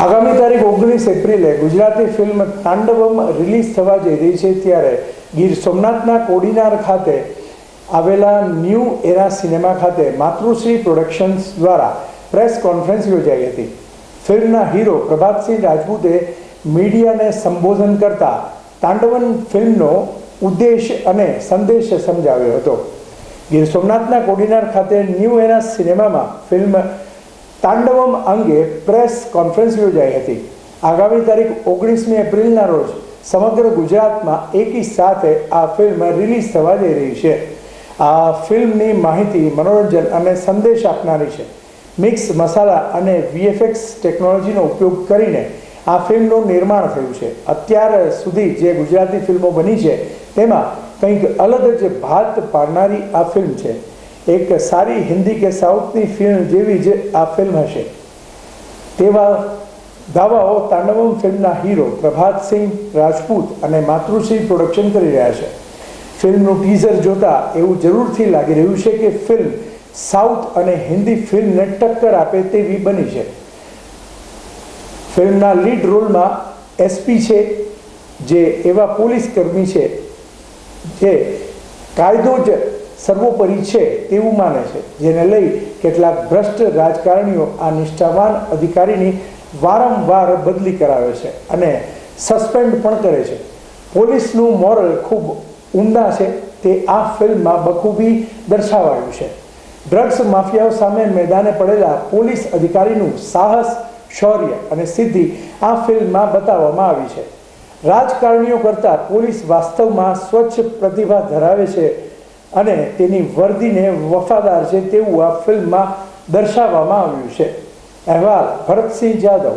આગામી તારીખ ઓગણીસ એપ્રિલે ગુજરાતી ફિલ્મ તાંડવમ રિલીઝ થવા જઈ રહી છે ત્યારે ગીર સોમનાથના કોડીનાર ખાતે આવેલા ન્યૂ એરા સિનેમા ખાતે માતૃશ્રી પ્રોડક્શન્સ દ્વારા પ્રેસ કોન્ફરન્સ યોજાઈ હતી. ફિલ્મના હીરો પ્રભાતસિંહ રાજપૂતે મીડિયાને સંબોધન કરતા તાંડવન ફિલ્મનો ઉદ્દેશ અને સંદેશ સમજાવ્યો હતો. ગીર સોમનાથના કોડીનાર ખાતે ન્યૂ એરા સિનેમામાં ફિલ્મ તાંડવમ અંગે પ્રેસ કોન્ફરન્સ યોજાઈ હતી. આગામી તારીખ ઓગણીસમી એપ્રિલના રોજ સમગ્ર ગુજરાતમાં એકી સાથે આ ફિલ્મ રિલીઝ થવા જઈ રહી છે. આ ફિલ્મની માહિતી, મનોરંજન અને સંદેશ આપનારી છે. મિક્સ મસાલા અને વીએફએક્સ ટેકનોલોજીનો ઉપયોગ કરીને આ ફિલ્મનું નિર્માણ થયું છે. અત્યાર સુધી જે ગુજરાતી ફિલ્મો બની છે, તેમાં કંઈક અલગ જ ભાત પાડનારી આ ફિલ્મ છે. એક સારી હિન્દી કે સાઉથની ફિલ્મ જેવી જે આ ફિલ્મ હશે. તેવા દાવાઓ તાંડવમ ફિલ્મના હીરો પ્રભાતસિંહ રાજપૂત અને માતૃશ્રી પ્રોડક્શન કરી રહ્યા છે. ફિલ્મનું ટીઝર જોતા એવું જરૂરથી લાગી રહ્યું છે કે ફિલ્મ સાઉથ અને હિન્દી ફિલ્મને ટક્કર આપે તેવી બની છે. ફિલ્મના લીડ રોલમાં એસપી છે, જે એવા પોલીસ કર્મી છે, જે કાયદો જ સર્વોપરી છે તેવું માને છે, જેને લઈ કેટલાક ભ્રષ્ટ રાજકારણીઓ આ નિષ્ઠાવાન અધિકારીની વારંવાર બદલી કરાવે છે અને સસ્પેન્ડ પણ કરે છે. પોલીસનું મોરલ ખૂબ ઉમદા છે, તે આ ફિલ્મમાં બખૂબી દર્શાવાયું છે. ડ્રગ્સ માફિયાઓ સામે મેદાને પડેલા પોલીસ અધિકારીનું સાહસ, શૌર્ય અને સિદ્ધિ આ ફિલ્મમાં બતાવવામાં આવી છે. રાજકારણીઓ કરતાં પોલીસ વાસ્તવમાં સ્વચ્છ પ્રતિભા ધરાવે છે અને તેની વર્દીને વફાદાર છે તેવું આ ફિલ્મમાં દર્શાવવામાં આવ્યું છે. અહેવાલ ભરતસિંહ જાદવ.